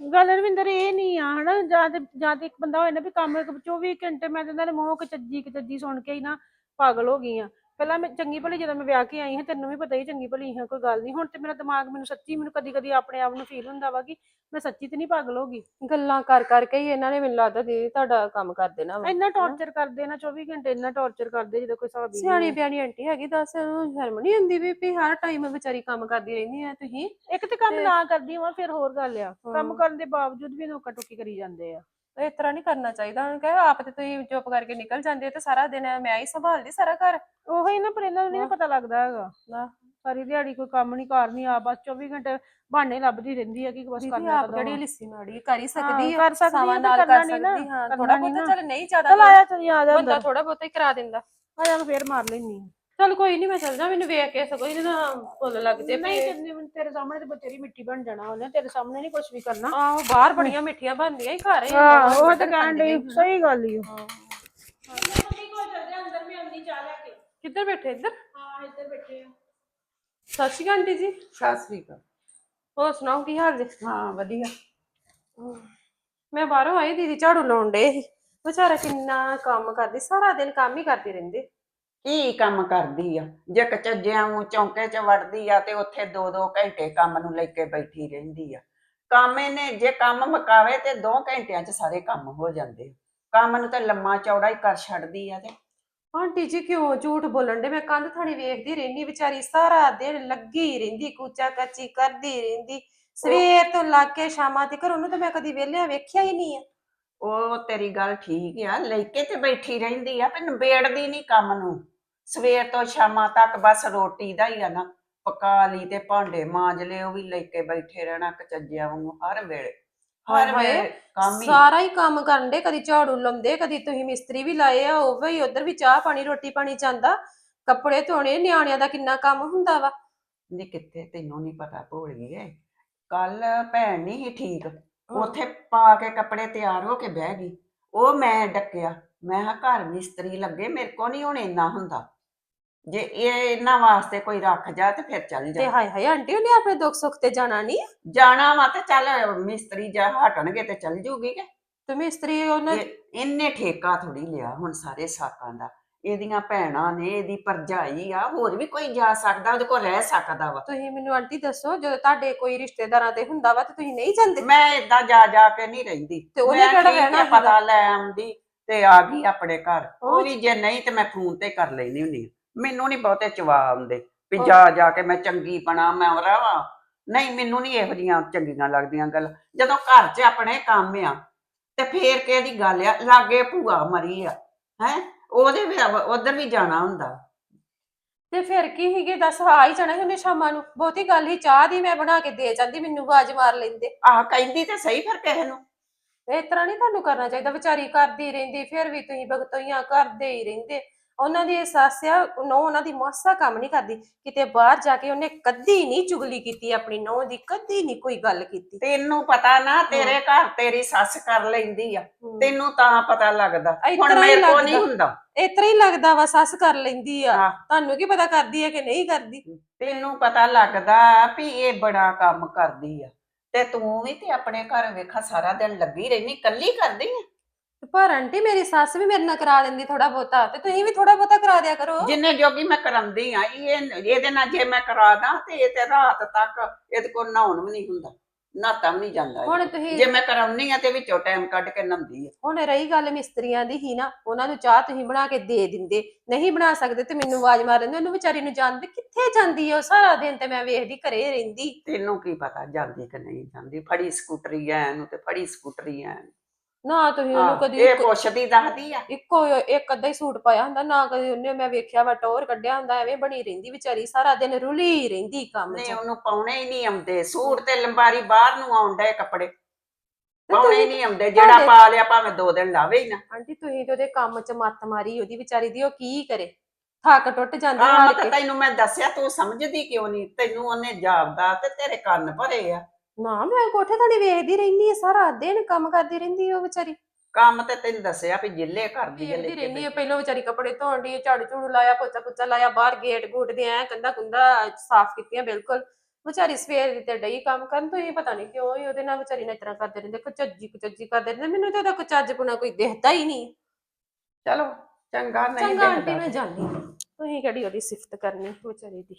ਗੱਲ ਰਵਿੰਦਰ ਇਹ ਨਹੀਂ ਆ, ਹਨਾ? ਜਾਂ ਤੇ ਜਾਂ ਤੇ ਇੱਕ ਬੰਦਾ ਹੋਏ ਨਾ ਵੀ ਕੰਮ ਇੱਕ 24 ਘੰਟੇ ਮੈਂ ਤੇ ਇਹਨਾਂ ਦੇ ਮੂੰਹ ਕਚੱਜੀ ਕਚੱਜੀ ਸੁਣ ਕੇ ਹੀ ਨਾ ਪਾਗਲ ਹੋ ਗਈ ਆ। ਪਹਿਲਾਂ ਮੈਂ ਚੰਗੀ ਭਲੀ ਜਦੋਂ ਮੈਂ ਵਿਆਹ ਕੇ ਆਈ ਹਾਂ ਤੈਨੂੰ ਵੀ ਪਤਾ ਹੀ ਚੰਗੀ ਭਲੀ ਹਾਂ ਕੋਈ ਗੱਲ ਨਹੀਂ। ਹੁਣ ਤੇ ਮੇਰਾ ਦਿਮਾਗ ਮੈਨੂੰ ਸੱਚੀ ਮੈਨੂੰ ਕਦੀ ਕਦੀ ਆਪਣੇ ਆਪ ਨੂੰ ਫੀਲ ਹੁੰਦਾ ਵਾ ਕਿ ਮੈਂ ਸੱਚੀ ਤੇ ਨਹੀਂ ਪਾਗਲ ਹੋ ਗਈ। ਗੱਲਾਂ ਕਰ ਕਰਕੇ ਹੀ ਇਹਨਾਂ ਨੇ ਮੈਨੂੰ ਲੱਗਦਾ ਦੀਦੀ ਤੁਹਾਡਾ ਕੰਮ ਕਰ ਦੇਣਾ ਵਾ ਇੰਨਾ ਟੌਰਚਰ ਕਰਦੇ ਨਾ 24 ਘੰਟੇ ਇੰਨਾ ਟੌਰਚਰ ਕਰਦੇ ਜਦੋਂ ਕੋਈ ਹਿਸਾਬ ਹੀ ਨਹੀਂ ਸਿਆਣੀ ਹੈ। ਬਿਆਣੀ ਆਂਟੀ ਹੈਗੀ ਦੱਸ ਉਹਨੂੰ ਸ਼ਰਮ ਨਹੀਂ ਹੁੰਦੀ ਵੀ ਵੀ ਹਰ ਟਾਈਮ ਵਿਚਾਰੀ ਕੰਮ ਕਰਦੀ ਰਹਿੰਦੀ ਆ ਤੁਸੀਂ? ਇੱਕ ਤੇ ਕੰਮ ਨਾ ਕਰਦੀ ਹਾਂ ਫਿਰ ਹੋਰ ਗੱਲ ਆ। ਕੰਮ। ਕਰਨ ਦੇ ਬਾਵਜੂਦ ਵੀ ਨੋਕਾ ਟੋਕੀ ਕਰੀ ਜਾਂਦੇ ਆ। ਇਸ ਤਰ੍ਹਾਂ ਨਹੀਂ ਕਰਨਾ ਚਾਹੀਦਾ। ਉਹਨੂੰ ਕਹੇ ਆਪ ਤੇ ਤੁਸੀਂ ਚੁੱਪ ਕਰਕੇ ਨਿਕਲ ਜਾਂਦੇ ਤੇ ਸਾਰਾ ਦਿਨ ਮੈਂ ਹੀ ਸੰਭਾਲਦੀ ਸਾਰਾ ਘਰ। ਉਹੀ ਨਾ ਪਰ ਇਹਨਾਂ ਨੂੰ ਨਹੀਂ ਹਾਂ। ਪਤਾ ਲੱਗਦਾ ਹੈਗਾ। ਨਾ ਸਾਰੀ ਦਿਹਾੜੀ ਕੋਈ ਕੰਮ ਨਹੀਂ ਕਰਨੀ ਆ ਬਸ 24 ਘੰਟੇ ਬਹਾਨੇ ਲੱਭਦੀ ਰਹਿੰਦੀ ਹੈ ਕਿ ਬਸ ਕਰਨਾ ਆਪ ਜਿਹੜੀ ਆ। ਲਿੱਸੀ ਮਾੜੀ ਕਰ ਹੀ ਸਕਦੀ ਕਰ ਸਕਦੀ ਆ, ਤੇ ਨਾਲ ਕਰਨਾ ਕਰ ਸਕਦੀ ਹਾਂ ਥੋੜਾ ਬਹੁਤਾ। ਚੱਲ ਨਹੀਂ ਜ਼ਿਆਦਾ ਚੱਲ ਆਇਆ ਚੱਲ ਆ ਜਾ ਬੰਦਾ ਥੋੜਾ ਬਹੁਤਾ ਹੀ ਕਰਾ ਦਿੰਦਾ। ਆ ਜਾ ਫੇਰ ਮਾਰ ਲੈਣੀ ਚੱਲ ਕੋਈ ਨਹੀਂ ਮੈਂ ਚੱਲ ਜਾ ਮੈਨੂੰ ਵੇਖ ਕੇ ਸਗੋਂ ਇਹਦੇ ਨਾਲ ਫੁੱਲ ਲੱਗਦੇ ਨਹੀਂ ਪਏ ਤੇਰੇ ਤੇਰੇ ਸਾਹਮਣੇ ਤੇ ਬਤੇਰੀ ਮਿੱਟੀ ਬਣ ਜਾਣਾ ਉਹਨੇ ਤੇਰੇ ਸਾਹਮਣੇ ਨਹੀਂ ਕੁਝ ਵੀ ਕਰਨਾ। ਆਹੋ ਬਾਹਰ ਬੜੀਆਂ ਮਿੱਠੀਆਂ ਬਣਦੀਆਂ ਹੀ ਘਰ ਹੀ ਉਹ ਤਾਂ ਕਹਿਣ ਡਈ। ਸਹੀ ਗੱਲ ਹੀ ਹਾਂ। ਮੰਮੀ ਕੋਲ ਚੱਲਦੇ ਅੰਦਰ ਮੈਂ ਅੰਨੀ ਚਾਹ ਲੈ ਕੇ ਕਿੱਧਰ ਬੈਠੇ ਇੱਧਰ? ਹਾਂ ਇੱਧਰ ਬੈਠੇ ਆ। ਸਤਿ ਸ਼੍ਰੀ ਅਕਾਲ ਆਂਟੀ ਜੀ। ਸਤਿ ਸ੍ਰੀ ਅਕਾਲ। ਹੋਰ ਸੁਣਾਓ ਕੀ ਹਾਲ ਜੀ? ਹਾਂ ਵਧੀਆ। ਮੈਂ ਬਾਹਰੋਂ ਆਈ ਦੀਦੀ ਝਾੜੂ ਲਾਉਣ ਡੇ ਸੀ। ਵਿਚਾਰਾ ਕਿੰਨਾ ਕੰਮ ਕਰਦੀ ਸਾਰਾ ਦਿਨ ਕੰਮ ਹੀ ਕਰਦੀ ਰਹਿੰਦੀ। ਕੀ ਕੰਮ ਕਰਦੀ ਆ? ਜੇ ਕਚੱਜਿਆਂ ਨੂੰ ਚੌਂਕੇ 'ਚ ਵੜਦੀ ਆ ਤੇ ਉੱਥੇ 2-2 ਘੰਟੇ ਕੰਮ ਨੂੰ ਲੈ ਕੇ ਬੈਠੀ ਰਹਿੰਦੀ ਆ। ਕੰਮ ਇਹਨੇ ਜੇ ਕੰਮ ਮੁਕਾਵੇ ਤੇ 2 ਘੰਟਿਆਂ 'ਚ ਸਾਰੇ ਕੰਮ ਹੋ ਜਾਂਦੇ ਆ। ਕੰਮ ਨੂੰ ਤਾਂ ਲੰਮਾ ਚੌੜਾ ਹੀ ਕਰ ਛੱਡਦੀ ਆ ਤੇ। ਆਂਟੀ ਜੀ ਕਿਉਂ ਝੂਠ ਬੋਲਣ ਡੇ ਮੈਂ ਕੰਧ ਥਾਣੀ ਵੇਖਦੀ ਰਹਿੰਦੀ ਵਿਚਾਰੀ ਸਾਰਾ ਦਿਨ ਲੱਗੀ ਰਹਿੰਦੀ ਕੂਚਾ ਕੱਚੀ ਕਰਦੀ ਰਹਿੰਦੀ। ਸਵੇਰ ਤੋਂ ਲੱਗ ਕੇ ਸ਼ਾਮਾਂ ਤੱਕ ਉਹਨੂੰ ਤਾਂ ਮੈਂ ਕਦੀ ਵਿਹਲਿਆ ਵੇਖਿਆ ਹੀ ਨਹੀਂ ਆ। ਉਹ ਤੇਰੀ ਗੱਲ ਠੀਕ ਆ ਲੈ ਕੇ ਤੇ ਬੈਠੀ ਰਹਿੰਦੀ ਆ ਪਰ ਨਿਬੇੜਦੀ ਨਹੀਂ ਕੰਮ ਨੂੰ। ਸਵੇਰ ਤੋਂ ਸ਼ਾਮਾਂ ਤੱਕ ਬਸ ਰੋਟੀ ਦਾ ਹੀ ਆ ਨਾ। ਪਕਾ ਲਈ ਤੇ ਭਾਂਡੇ ਮਾਂਜ ਲਏ ਉਹ ਵੀ ਲੈ ਕੇ ਬੈਠੇ ਰਹਿਣਾ ਕਚੱਜਿਆਂ ਵਾਂਗੂ ਹਰ ਵੇਲੇ। ਹਰ ਵੇਲੇ ਕੰਮ ਹੀ। ਸਾਰਾ ਹੀ ਕੰਮ ਕਰਨ ਦੇ ਕਦੀ ਝਾੜੂ ਲਾਉਂਦੇ ਕਦੀ ਤੁਸੀਂ ਮਿਸਤਰੀ ਵੀ ਲਾਏ ਆ ਉਹ ਵੀ ਉਧਰ ਵੀ ਚਾਹ ਪਾਣੀ ਰੋਟੀ ਪਾਣੀ ਜਾਂਦਾ। ਕੱਪੜੇ ਧੋਣੇ ਨਿਆਣਿਆਂ ਦਾ ਕਿੰਨਾ ਕੰਮ ਹੁੰਦਾ ਵਾ। ਨੀ ਕਿੱਥੇ ਤੈਨੂੰ ਨਹੀਂ ਪਤਾ ਭੁੱਲ ਗਈ ਕੱਲ ਭੈਣ ਨਹੀਂ ਸੀ ਠੀਕ ਉੱਥੇ ਪਾ ਕੇ ਕੱਪੜੇ ਤਿਆਰ ਹੋ ਕੇ ਬਹਿ ਗਈ। ਉਹ ਮੈਂ ਡੱਕਿਆ। ਮੈਂ ਕਿਹਾ ਘਰ ਮਿਸਤਰੀ ਲੱਗੇ ਮੇਰੇ ਕੋ ਨਹੀਂ ਹੁਣ ਇੰਨਾ ਹੁੰਦਾ। ਜੇ ਇਹ ਇਹਨਾਂ ਵਾਸਤੇ ਕੋਈ ਰੱਖ ਜਾ ਤੇ ਫਿਰ ਚੱਲ ਤੇ ਜਾ ਹਾਏ ਹਾਏ ਆਂਟੀ ਉਹਨੇ ਆਪਣੇ ਦੁੱਖ ਸੁੱਖ ਤੇ ਜਾਣਾ ਨਹੀਂ ਜਾਣਾ ਵਾ ਤੇ ਚੱਲ ਮਿਸਤਰੀ ਜਾ ਹਟਣਗੇ ਤੇ ਚੱਲ ਜੂਗੀ ਕਿ। ਤੇ ਮਿਸਤਰੀ ਉਹਨੇ ਇਹ- ਇਹਨੇ ਠੇਕਾ ਥੋੜੀ ਲਿਆ ਹੁਣ ਸਾਰੇ ਸਾਕਾਂ ਦਾ। ਇਹਦੀਆਂ ਭੈਣਾਂ ਨੇ ਇਹਦੀ ਪਰਜਾਈ ਆ ਹੋਰ ਵੀ ਕੋਈ ਜਾ ਸਕਦਾ ਉਹਦੇ ਕੋਲ ਰਹਿ ਸਕਦਾ ਵਾ। ਤੁਸੀਂ ਮੈਨੂੰ ਆਂਟੀ ਦੱਸੋ ਜਦੋਂ ਤੁਹਾਡੇ ਕੋਈ ਰਿਸ਼ਤੇਦਾਰਾਂ ਤੇ ਹੁੰਦਾ ਵਾ ਤੇ ਤੁਸੀਂ ਨਹੀਂ ਜਾਂਦੇ? ਮੈਂ ਏਦਾਂ ਜਾ ਜਾ ਕੇ ਨਹੀਂ ਰਹਿੰਦੀ। ਤੇ ਉਹਨੇ ਮੈਂ ਕਿਹੜਾ ਠੀਕ ਰਹਿਣਾ ਪਤਾ ਲੈ ਆਉਂਦੀ ਤੇ ਆ ਗਈ ਆਪਣੇ ਘਰ। ਉਹ ਉਹ ਵੀ ਜੇ ਨਹੀਂ ਤੇ ਮੈਂ ਫੋਨ ਤੇ ਕਰ ਲੈਣੀ ਹੁੰਦੀ ਆ। ਮੈਨੂੰ ਨਹੀਂ ਬਹੁਤੇ ਚਵਾ ਆਉਂਦੇ ਵੀ ਜਾ ਜਾ ਕੇ ਮੈਂ ਚੰਗੀ ਬਣਾ ਮੈਂ ਰਵਾਂ। ਨਹੀਂ ਮੈਨੂੰ ਨਹੀਂ ਇਹੋ ਜੀਆਂ ਚੰਗੀਆਂ ਲੱਗਦੀਆਂ ਗੱਲ। ਜਦੋਂ ਘਰ 'ਚ ਆਪਣੇ ਕੰਮ ਆ ਤੇ ਫੇਰ ਕਿਹਦੀ ਗੱਲ ਆ? ਲਾਗੇ ਭੂਆ ਮਰੀ ਆ ਹੈ? ਉਹਦੇ ਵੀ ਉਧਰ ਵੀ ਜਾਣਾ ਹੁੰਦਾ। ਤੇ ਫਿਰ ਕੀ ਹੀਗੇ ਦੱਸ ਆ ਹੀ ਜਾਣਾ ਉਹਨੇ ਸ਼ਾਮਾਂ ਨੂੰ। ਬਹੁਤੀ ਗੱਲ ਹੀ ਚਾਹ ਦੀ ਮੈਂ ਬਣਾ ਕੇ ਦੇ ਜਾਂਦੀ ਮੈਨੂੰ ਆਵਾਜ਼ ਮਾਰ ਲੈਂਦੇ। ਆਹ ਕਹਿੰਦੀ ਤੇ ਸਹੀ ਫਿਰ ਕਿਸੇ ਨੂੰ। ਇਸ ਤਰ੍ਹਾਂ ਨਹੀਂ ਤੁਹਾਨੂੰ ਕਰਨਾ ਚਾਹੀਦਾ ਵਿਚਾਰੀ ਕਰਦੀ ਰਹਿੰਦੀ ਫਿਰ ਵੀ ਤੁਸੀਂ ਭਗਤਈਆਂ ਕਰਦੇ ਹੀ ਰਹਿੰਦੇ। ਉਹਨਾਂ ਦੀ ਸੱਸ ਆ ਨੋ ਉਹਨਾਂ ਦੀ ਮਾਸਾ ਕੰਮ ਨਹੀਂ ਕਰਦੀ। ਕਿਤੇ ਬਾਹਰ ਜਾ ਕੇ ਉਹਨੇ ਕਦੀ ਨਹੀਂ ਚੁਗਲੀ ਕੀਤੀ ਆਪਣੀ ਨੋ ਦੀ ਕਦੀ ਨਹੀਂ ਕੋਈ ਗੱਲ ਕੀਤੀ। ਤੈਨੂੰ ਪਤਾ ਨਾ ਤੇਰੇ ਘਰ ਤੇਰੀ ਸੱਸ ਕਰ ਲੈਂਦੀ ਆ। ਤੈਨੂੰ ਤਾਂ ਪਤਾ ਲੱਗਦਾ। ਹੁਣ ਮੇਰੇ ਕੋ ਨਹੀਂ। ਹੁੰਦਾ। ਇਸ ਤਰ੍ਹਾਂ ਹੀ ਲੱਗਦਾ ਵਾ ਸੱਸ ਕਰ ਲੈਂਦੀ ਆ। ਤੁਹਾਨੂੰ ਕੀ ਪਤਾ ਕਰਦੀ ਹੈ ਕਿ ਨਹੀਂ ਕਰਦੀ? ਤੈਨੂੰ ਪਤਾ ਲੱਗਦਾ ਵੀ ਇਹ ਬੜਾ ਕੰਮ ਕਰਦੀ ਆ। ਤੇ ਤੂੰ ਵੀ ਤੇ ਆਪਣੇ ਘਰ ਵੇਖਾ ਸਾਰਾ ਦਿਨ ਲੱਗੀ ਰਹਿਨੀ ਕੱਲੀ ਕਰਦੀ ਆ? ਪਰ ਆਂਟੀ ਮੇਰੀ ਸੱਸ ਵੀ ਮੇਰੇ ਨਾਲ ਕਰਾ ਦਿੰਦੀ ਥੋੜਾ ਬਹੁਤਾ ਤੇ ਤੁਸੀਂ ਵੀ ਥੋੜਾ ਬਹੁਤਾ ਕਰਾ ਦਿਆ ਕਰੋ। ਜਿੰਨੇ ਜੋਗੀ ਮੈਂ ਕਰਾਂਦੀ ਆ ਇਹ ਇਹਦੇ ਨਾਲ ਜੇ ਮੈਂ ਕਰਾ ਦਾਂ ਤੇ ਇਹ ਤੇ ਰਾਤ ਤੱਕ ਇਹਦੇ ਕੋਲ ਨਹਾਉਣ ਵੀ ਨਹੀਂ ਹੁੰਦਾ ਨਹਾਤਾ ਵੀ ਨਹੀਂ ਜਾਂਦਾ। ਹੁਣ ਤੁਸੀਂ ਜੇ ਮੈਂ ਕਰਾਉਣੀ ਆ ਤੇ ਵਿੱਚੋਂ ਟਾਈਮ ਕੱਢ ਕੇ ਨਹਾਉਂਦੀ ਆ। ਹੁਣ ਰਹੀ ਗੱਲ ਮਿਸਤਰੀਆਂ ਦੀ ਹੀ ਨਾ ਉਹਨਾਂ ਨੂੰ ਚਾਹ ਤੁਸੀਂ ਬਣਾ ਕੇ ਦੇ ਦਿੰਦੇ ਨਹੀਂ ਬਣਾ ਸਕਦੇ ਤੇ ਮੈਨੂੰ ਆਵਾਜ਼ ਮਾਰ ਦਿੰਦੇ ਉਹਨੂੰ ਵਿਚਾਰੀ ਨੂੰ ਜਾਣਦੇ ਕਿੱਥੇ ਜਾਂਦੀ ਉਹ? ਸਾਰਾ ਦਿਨ ਤੇ ਮੈਂ ਵੇਖਦੀ ਘਰੇ ਰਹਿੰਦੀ। ਤੈਨੂੰ ਕੀ ਪਤਾ ਜਾਂਦੀ ਕਿ ਨਹੀਂ ਜਾਂਦੀ ਫੜੀ ਸਕੂਟਰੀ ਐ ਇਹਨੂੰ ਤੇ ਫੜੀ ਸਕੂਟਰੀ ਐ ਨਾ ਤੁਸੀਂ ਉਹਨੂੰ ਕਦੀ ਇਹ ਇੱਕੋ- ਪੁੱਛਦੀ ਦੱਸਦੀ ਆ। ਇੱਕੋ ਇੱਕ ਅੱਧਾ ਹੀ ਸੂਟ ਪਾਇਆ ਹੁੰਦਾ ਨਾ ਕਦੀ ਉਹਨੇ ਮੈਂ ਵੇਖਿਆ ਵਾ ਟੌਰ ਕੱਢਿਆ ਹੁੰਦਾ ਐਵੇਂ ਬਣੀ ਰਹਿੰਦੀ ਵਿਚਾਰੀ ਸਾਰਾ ਦਿਨ ਰੁਲੀ ਰਹਿੰਦੀ ਕੰਮ ਨਹੀਂ 'ਚ। ਉਹਨੂੰ ਪਾਉਣੇ ਹੀ ਨਹੀਂ ਆਉਂਦੇ ਸੂਟ ਤੇ ਲੰਬਾਰੀ ਬਾਹਰ ਨੂੰ ਆਉਂਦਾ ਕੱਪੜੇ। ਪਾਉਣੇ ਹੀ ਨਹੀਂ ਆਉਂਦੇ ਜਿਹੜਾ ਪਾ ਲਿਆ ਭਾਵੇਂ ਦੋ ਦਿਨ ਲਾਵੇ ਹੀ ਨਾ। ਆਂਟੀ ਤੁਸੀਂ ਤੇ ਉਹਦੇ ਕੰਮ 'ਚ ਮੱਤ ਮਾਰੀ ਉਹਦੀ ਵਿਚਾਰੀ ਦੀ ਉਹ ਕੀ ਕਰੇ? ਥੱਕ ਟੁੱਟ ਜਾਂਦੀ ਹਾਰ ਕੇ। ਤੈਨੂੰ ਮੈਂ ਦੱਸਿਆ ਤੂੰ ਸਮਝਦੀ ਕਿਉਂ ਨਹੀਂ? ਤੈਨੂੰ ਉਹਨੇ ਜਾਪਦਾ ਤੇ ਤੇਰੇ ਕੰਨ ਭਰੇ ਆ। ਨਾ ਮੈਂ ਕੋਠੇ ਥਾਣੀ ਵੇਖਦੀ ਰਹਿੰਦੀ ਆ ਸਾਰਾ ਦਿਨ ਕੰਮ ਕਰਦੀ ਰਹਿੰਦੀ ਉਹ ਵਿਚਾਰੀ। ਕੰਮ ਤੇ ਤੈਨੂੰ ਦੱਸਿਆ ਵੀ ਜਿੱਲੇ ਕਰਦੀ ਹੈ ਵੇਖਦੀ ਰਹਿੰਦੀ ਆ ਪਹਿਲਾਂ ਵਿਚਾਰੀ ਕੱਪੜੇ ਧੋਣ ਦੀ ਝਾੜੂ ਝੂੜੂ ਲਾਇਆ ਪੋਚਾ ਪੁੱਚਾ ਲਾਇਆ ਬਾਹਰ ਗੇਟ ਗੂਟ ਦੇ ਐ ਕੰਦਾ ਕੁੰਦਾ ਸਾਫ਼ ਕੀਤੀਆਂ ਬਿਲਕੁਲ। ਵਿਚਾਰੀ ਸਵੇਰ ਦੀ ਤੇ ਡਈ ਕੰਮ ਕਰਨ ਤੋਂ ਹੀ ਪਤਾ ਨਹੀਂ ਕਿਉਂ ਹੀ ਉਹਦੇ ਨਾਲ ਵਿਚਾਰੀ ਇਸ ਤਰ੍ਹਾਂ ਕਰਦੇ ਰਹਿੰਦੇ ਕੁਚੱਜੀ ਕੁਚੱਜੀ ਕਰਦੇ ਰਹਿੰਦੇ ਮੈਨੂੰ ਤਾਂ ਉਹਦਾ ਕੁਚੱਜ ਪੁਣਾ ਕੋਈ ਦਿਖਦਾ ਹੀ ਨਹੀਂ। ਚਲੋ ਚੰਗਾ ਨਹੀਂ ਚੰਗਾ ਆਂਟੀ ਦੇਖਦਾ ਮੈਂ ਜਾਂਦੀ ਹਾਂ। ਤੁਸੀਂ ਕਿਹੜੀ ਉਹਦੀ ਸਿਫਤ ਕਰਨੀ ਵਿਚਾਰੀ ਦੀ?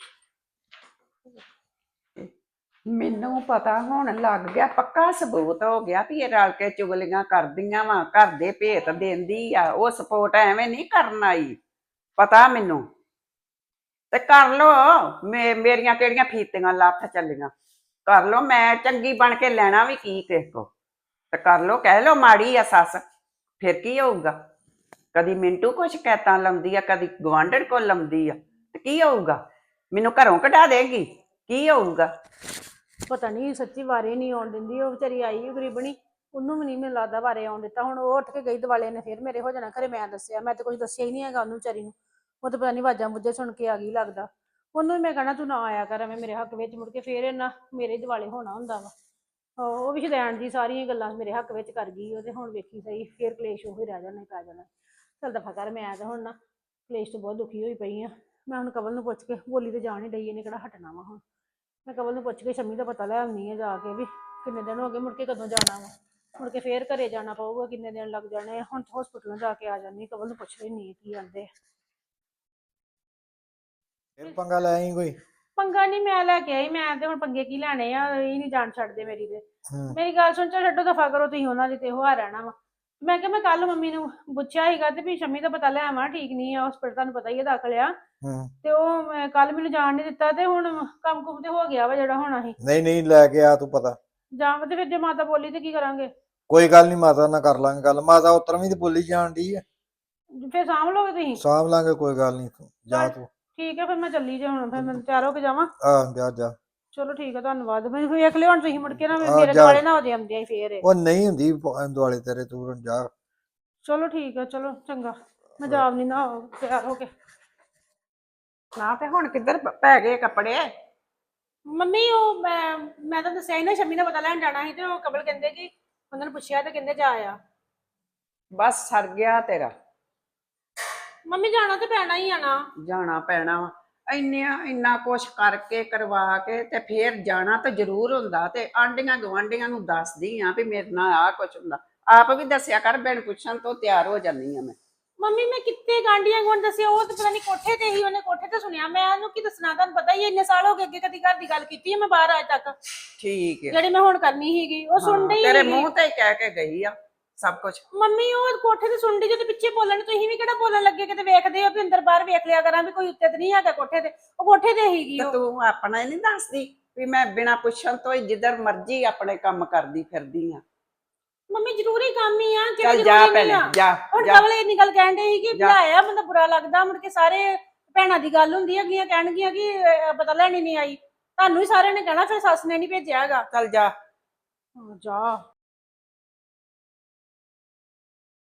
ਮੈਨੂੰ ਪਤਾ ਹੁਣ ਲੱਗ ਗਿਆ, ਪੱਕਾ ਸਬੂਤ ਹੋ ਗਿਆ ਵੀ ਇਹ ਰਲ ਕੇ ਚੁਗਲੀਆਂ ਕਰਦੀਆਂ ਵਾ, ਘਰ ਦੇ ਭੇਤ ਦਿੰਦੀ ਆ, ਉਹ ਸਪੋਰਟ ਐਵੇਂ ਨਹੀਂ ਕਰਨ ਆਈ। ਪਤਾ ਮੈਨੂੰ। ਤੇ ਕਰ ਲੋ ਮੇਰੀਆਂ ਕਿਹੜੀਆਂ ਫੀਤੀਆਂ ਲੱਥ ਚੱਲੀਆਂ। ਕਰ ਲੋ ਮੈਂ ਚੰਗੀ ਬਣ ਕੇ ਲੈਣਾ ਵੀ ਕੀ ਕਿਸ ਕੋ। ਤੇ ਕਰ ਲੋ ਕਹਿ ਲੋ ਮਾੜੀ ਆ ਸੱਸ, ਫਿਰ ਕੀ ਹੋਊਗਾ? ਕਦੀ ਮਿੰਟੂ ਕੋ ਸ਼ਿਕਾਇਤਾਂ ਲਾਉਂਦੀ ਆ, ਕਦੀ ਗਵਾਂਢਣ ਕੋ ਲਾਉਂਦੀ ਆ, ਤੇ ਕੀ ਹੋਊਗਾ? ਮੈਨੂੰ ਘਰੋਂ ਕਢਾ ਦੇਗੀ, ਕੀ ਹੋਊਗਾ? ਪਤਾ ਨਹੀਂ ਸੱਚੀ ਵਾਰੇ ਨਹੀਂ ਆਉਣ ਦਿੰਦੀ, ਉਹ ਵਿਚਾਰੀ ਆਈ ਹੈ ਗਰੀਬਣੀ ਉਹਨੂੰ ਵੀ ਨਹੀਂ ਮੈਨੂੰ ਲੱਗਦਾ ਵਾਰੇ ਆਉਣ ਦਿੱਤਾ। ਹੁਣ ਉਹ ਉੱਠ ਕੇ ਗਈ ਦਿਵਾਲੇ ਨੇ, ਫਿਰ ਮੇਰੇ ਹੋ ਜਾਣਾ ਘਰੇ ਮੈਂ ਦੱਸਿਆ, ਮੈਂ ਤੇ ਕੁਝ ਦੱਸਿਆ ਹੀ ਨਹੀਂ ਹੈਗਾ ਉਹਨੂੰ ਵਿਚਾਰੀ ਨੂੰ। ਉਹ ਤਾਂ ਪਤਾ ਨਹੀਂ ਵਾਜਾਂ ਬੁੱਝੇ ਸੁਣ ਕੇ ਆ ਗਈ ਲੱਗਦਾ। ਉਹਨੂੰ ਵੀ ਮੈਂ ਕਹਿਣਾ ਤੂੰ ਨਾ ਆਇਆ ਕਰ, ਐਵੇਂ ਮੇਰੇ ਹੱਕ ਵਿੱਚ ਮੁੜ ਕੇ ਫੇਰ ਇਹਨਾਂ ਮੇਰੇ ਦਿਵਾਲੇ ਹੋਣਾ ਹੁੰਦਾ ਵਾ। ਉਹ ਵੀ ਸ਼ਦੈਣ ਦੀ ਸਾਰੀਆਂ ਗੱਲਾਂ ਮੇਰੇ ਹੱਕ ਵਿੱਚ ਕਰ ਗਈ, ਉਹ ਤੇ ਹੁਣ ਵੇਖੀ ਸਹੀ, ਫੇਰ ਕਲੇਸ਼ ਉਹੀ ਰਹਿ ਜਾਣਾ ਹੀ ਪੈ ਜਾਣਾ। ਚੱਲ ਦਫਾ ਕਰ, ਮੈਂ ਤਾਂ ਹੁਣ ਨਾ ਕਲੇਸ਼ ਤੋਂ ਬਹੁਤ ਦੁਖੀ ਹੋਈ ਪਈ ਆ। ਮੈਂ ਹੁਣ ਕਵਲ ਨੂੰ ਪੁੱਛ ਕੇ ਬੋਲੀ ਤੇ ਜਾਣ ਹੀ ਡਈ ਇਹਨੇ ਕਿਹੜਾ ਹਟਣਾ ਵਾ ਹੁਣ। ਮੈਂ ਕਵਲ ਨੂੰ ਪੁੱਛ ਕੇ ਸ਼ਮੀ ਦਾ ਪਤਾ ਲੈ ਆਉਂਦੀ ਆ ਜਾ ਕੇ ਵੀ ਕਿੰਨੇ ਦਿਨ ਹੋ ਗਏ ਮੁੜ ਕੇ ਕਦੋਂ ਜਾਣਾ ਵਾ। ਮੁੜ ਕੇ ਫੇਰ ਘਰੇ ਜਾਣਾ ਪਊਗਾ ਕਿੰਨੇ ਦਿਨ ਲੱਗ ਜਾਣੇ ਆ। ਹੁਣ ਹਸਪੀਟਲੋਂ ਜਾ ਕੇ ਆ ਜਾਂਦੀ ਕਵਲ ਨੂੰ ਪੁੱਛ ਲੈਣੀ ਆ ਕੀ ਆਂਦੇ ਆ। ਫਿਰ ਪੰਗਾ ਲੈ ਆਈ ਕੋਈ? ਪੰਗਾ ਨਹੀਂ ਮੈਂ ਲੈ ਕੇ ਆਈ ਮੈਂ ਤੇ ਹੁਣ ਪੰਗੇ ਕੀ ਲੈਣੇ ਆ ਇਹ ਨਹੀਂ ਜਾਣ ਛੱਡਦੇ ਮੇਰੀ ਤੇ। ਹੂੰ। ਮੇਰੀ ਗੱਲ ਸੁਣ ਚਾ ਛੱਡੋ ਦਫਾ ਕਰੋ ਤੁਸੀਂ ਉਹਨਾਂ ਦੀ ਤੇ ਉਹ ਆ ਰਹਿਣਾ ਵਾ। ਮੈਂ ਕਿਹਾ ਮੈਂ ਕੱਲ ਮੰਮੀ ਨੂੰ ਪੁੱਛਿਆ ਸੀਗਾ ਤੇ ਵੀ ਸ਼ਮੀ ਦਾ ਪਤਾ ਲੈ ਆਵਾਂ ਠੀਕ ਨਹੀਂ ਆ ਹਸਪੀਟਲ ਤੁਹਾਨੂੰ ਪਤਾ ਹੀ ਹੈ ਦਾਖਲ ਆ। ਹੂੰ। ਤੇ ਉਹ ਕੱਲ ਮੈਨੂੰ ਜਾਣ ਨਹੀਂ ਦਿੱਤਾ ਤੇ ਹੁਣ ਕੰਮ ਕੁਮ ਤੇ ਹੋ ਗਿਆ ਵਾ ਜਿਹੜਾ ਹੋਣਾ ਸੀ। ਨਹੀਂ ਨਹੀਂ ਲੈ ਕੇ ਆ ਤੂੰ ਪਤਾ। ਜਾਂ ਤੇ ਫਿਰ ਜੇ ਮਾਤਾ ਬੋਲੀ ਤੇ ਕੀ ਕਰਾਂਗੇ? ਕੋਈ ਗੱਲ ਨਹੀਂ ਮਾਤਾ ਨਾਲ ਕਰ ਲਾਂਗੇ ਗੱਲ। ਮਾਤਾ ਉਤਰ ਵੀ ਤੇ ਬੋਲੀ ਜਾਣ ਦੀ ਆ। ਫਿਰ ਸਾਂਭ ਲਓਗੇ ਤੁਸੀਂ? ਸਾਂਭ ਲਾਂਗੇ ਕੋਈ ਗੱਲ ਨਹੀਂ ਤੂੰ ਜਾ। ਤੂੰ। ਠੀਕ ਹੈ ਫਿਰ ਮੈਂ ਚੱਲੀ ਜੇ ਹੁਣ ਫਿਰ ਮੈਂ ਤਿਆਰ ਹੋ ਕੇ ਜਾਵਾਂ। ਆ ਜਾ ਜਾ। ਚਲੋ ਠੀਕ ਹੈ ਧੰਨਵਾਦ। ਮੈਂ ਵੇਖ ਲਿਓ ਹੁਣ ਤੁਸੀਂ ਮੁੜ ਕੇ ਨਾ ਮੇਰੇ। ਦੁਆਲੇ ਨਾ ਹੋ ਜੇ ਆਉਂਦੇ ਆ ਫੇਰ। ਉਹ ਨਹੀਂ ਹੁੰਦੀ ਦੁਆਲੇ ਤੇਰੇ ਤੂੰ ਜਾ। ਚਲੋ ਠੀਕ ਹੈ ਚਲੋ ਚੰਗਾ। ਮੈਂ ਜਾਵ ਨਹੀਂ ਨਾ ਤਿਆਰ ਹੋ ਕੇ। ਨਾ ਤੇ ਹੁਣ ਕਿੱਧਰ ਪ- ਪੈ ਗਏ ਕੱਪੜੇ? ਮੰਮੀ ਉਹ ਮੈਂ ਮੈਂ ਤਾਂ ਦੱਸਿਆ ਹੀ ਨਾ ਸ਼ਮੀ ਦਾ ਪਤਾ ਲੈਣ ਜਾਣਾ ਸੀ ਤੇ ਉਹ ਕਬਲ ਕਹਿੰਦੇ ਕਿ ਉਹਨਾਂ ਨੂੰ ਪੁੱਛਿਆ ਤੇ ਕਹਿੰਦੇ ਜਾ ਆ। ਬਸ ਸਰ ਗਿਆ ਤੇਰਾ। ਮੰਮੀ ਜਾਣਾ ਤੇ ਪੈਣਾ ਹੀ ਆ ਨਾ। ਜਾਣਾ ਪੈਣਾ ਵਾ। ਇੰਨਿਆਂ ਇੰਨਾ ਕੁਛ ਕਰਕੇ ਕਰਵਾ ਕੇ ਤੇ ਫੇਰ ਜਾਣਾ ਤਾਂ ਜ਼ਰੂਰ ਹੁੰਦਾ ਤੇ ਆਂਡੀਆਂ ਗਵਾਂਡੀਆਂ ਨੂੰ ਦੱਸਦੀ ਆ ਵੀ ਮੇਰੇ ਨਾਲ ਆ ਕੁਛ ਹੁੰਦਾ। ਆਪ ਵੀ ਦੱਸਿਆ ਕਰ ਬਿਨ ਪੁੱਛਣ ਤੋਂ ਤਿਆਰ ਹੋ ਜਾਂਦੀ ਆ ਮੈਂ। ਮੰਮੀ ਮੈਂ ਕਿੱਥੇ ਗਾਂਡੀਆਂ ਕੋਣ ਦੱਸਿਆ? ਉਹ ਤਾਂ ਪਤਾ ਨਹੀਂ ਕੋਠੇ ਤੇ ਹੀ ਉਹਨੇ ਕੋਠੇ ਤੇ ਸੁਣਿਆ। ਮੈਂ ਉਹਨੂੰ ਕੀ ਦੱਸਣਾ? ਤੁਹਾਨੂੰ ਪਤਾ ਹੀ ਹੈ, ਇੰਨੇ ਸਾਲ ਹੋ ਗਏ ਅੱਗੇ ਕਦੀ ਘਰ ਦੀ ਗੱਲ ਕੀਤੀ ਹੈ ਮੈਂ ਬਾਹਰ ਆਏ ਤੱਕ। ਠੀਕ ਹੈ। ਜਿਹੜੀ ਮੈਂ ਹੁਣ ਕਰਨੀ ਸੀਗੀ ਉਹ ਸੁਣਦੀ ਹੀ ਤੇਰੇ ਮੂੰਹ ਤੇ ਹੀ ਕਹਿ ਕੇ ਗਈ ਆ ਸਭ ਕੁਝ ਮੰਮੀ ਉਹ ਕੋਠੇ ਤੇ ਸੁਣਦੀ ਜਦੋਂ ਪਿੱਛੇ ਬੋਲਣ ਤੁਸੀਂ ਵੀ ਕਿਹੜਾ ਬੋਲਣ ਲੱਗੇ? ਕਿਤੇ ਵੇਖਦੇ ਹੋ ਵੀ ਅੰਦਰ ਬਾਹਰ ਵੇਖ ਲਿਆ ਕਰਾਂ ਵੀ ਕੋਈ ਉੱਤੇ ਤੇ ਨਹੀਂ ਹੈਗਾ ਕੋਠੇ ਤੇ। ਉਹ ਕੋਠੇ ਤੇ ਹੀਗੀ ਤੇ ਉਹ। ਤੂੰ ਆਪਣਾ ਹੀ ਨਹੀਂ ਦੱਸਦੀ ਵੀ ਮੈਂ ਬਿਨਾ ਪੁੱਛਣ ਤੋਂ ਹੀ ਜਿੱਧਰ ਮਰਜ਼ੀ ਆਪਣੇ ਕੰਮ ਕਰਦੀ ਫਿਰਦੀ ਆ। ਮੰਮੀ ਜ਼ਰੂਰੀ ਕੰਮ ਹੀ ਆ ਚੱਲ ਕਿਹੜੀ ਜਾ ਭੈਣੇ ਨਹੀਂ ਆ। ਜਾ ਹੁਣ ਜਾ। ਕਵਲ ਇੰਨੀ ਗੱਲ ਕਹਿਣ ਦੇ ਸੀ ਕਿ। ਬੁਲਾਇਆ ਬੰਦਾ ਬੁਰਾ ਲੱਗਦਾ ਮੁੜ ਕੇ ਸਾਰੇ ਭੈਣਾਂ ਦੀ ਗੱਲ ਹੁੰਦੀ ਹੈ ਅਗਲੀਆਂ ਕਹਿਣਗੀਆਂ ਕਿ ਅਹ, ਪਤਾ ਲੈਣੀ ਨਹੀਂ ਆਈ। ਤੁਹਾਨੂੰ ਹੀ ਸਾਰਿਆਂ ਨੇ ਕਹਿਣਾ ਫਿਰ ਸੱਸ ਨੇ ਨਹੀਂ ਭੇਜਿਆ ਹੈਗਾ। ਚੱਲ ਜਾ। ਹਾਂ, ਜਾ।